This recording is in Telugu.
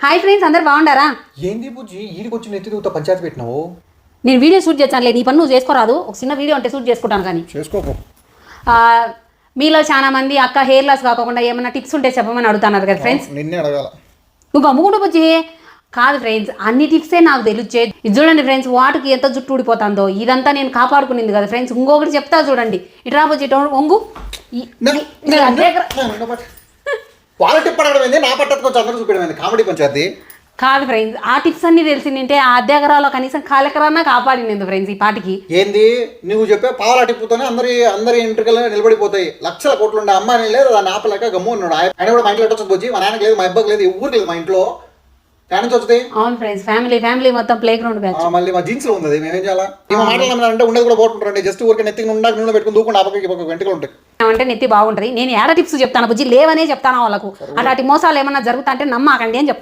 హాయ్ ఫ్రెండ్స్ అందరు బాగుండారా? ఏంది బుజ్జి? ఈడికి వచ్చి నెత్తి దూత పంచాయతీ పెట్టినావు? నేను వీడియో షూట్ చేస్తాను లేదు నీ పని నువ్వు చేసుకోరాదు. ఒక చిన్న వీడియో అంటే షూట్ చేసుకుంటాను కానీ. చేసుకోపో ఆ, మీలో చాలా మంది అక్క హెయిర్ లాస్ కాకుండా ఏమైనా టిప్స్ ఉంటే చెప్పమని అడుగుతున్నారు కదా ఫ్రెండ్స్ నిన్నే అడగాల. నువ్వు అమ్ముకుంటూ వచ్చి కాదు ఫ్రెండ్స్ అన్ని టిప్సే నాకు తెలియచే ఇది చూడండి ఫ్రెండ్స్ వాటికి ఎంత జుట్టు ఊడిపోతుందో. ఇదంతా నేను కాపాడుకునింది కదా ఫ్రెండ్స్ ఇంకొకటి చెప్తా చూడండి. ఇటు రాబోచ్చి ఇటు ఒంగు ఈ- ఈ- ఈ. వాళ్ళ టిప్ అడగడం ఏంది? నా పట్టకు కొంచెం అందరూ చూపించడం ఏంది? కామెడీ పంచాయతీ కాదు ఫ్రెండ్స్ ఆ టిప్స్ అన్ని తెలిసిందంటే ఆ అద్దెకరాలో కనీసం కాలెకరాన్నా కాపాడింది ఫ్రెండ్స్ ఈ పాటికి. ఏంది? నువ్వు చెప్పే పావుల టిప్పుతోనే అందరి అందరి ఇంటికల్ నిలబడిపోతాయి. లక్షల కోట్లు ఉండే అమ్మాయి లేదు దాన్ని ఆపలేక గమ్ము ఉన్నాడు. ఆయన కూడా మా ఇంట్లో ఎట్టొచ్చు బుజ్జి మా నాన్నకి లేదు మా అబ్బాయికి లేదు ఊరికి లేదు మా ఇంట్లో. నుంచి వస్తుంది? అవును ఫ్రెండ్స్ ఫ్యామిలీ ఫ్యామిలీ మొత్తం ప్లే గ్రౌండ్ బ్యాచ్. మళ్ళీ మా జీన్స్లో ఉంది మేమేం చేయాలా? ఈ మాటలు నమ్మినారంటే ఉండేది కూడా పోతుంటారండి జస్ట్ ఊరికి నెత్తికి ఉండాక నూనె పెట్టుకుని దూకుండా ఆ పక్కకి వెంటలు ఉంటాయి. అంటే నెత్తి బాగుంటుంది. నేను ఏడ టిప్స్ చెప్తాను బుజ్జి? లేవనే చెప్తాను వాళ్ళకు. అలాంటి మోసాలు ఏమన్నా జరుగుతా అంటే నమ్మకండి అని చెప్తాను.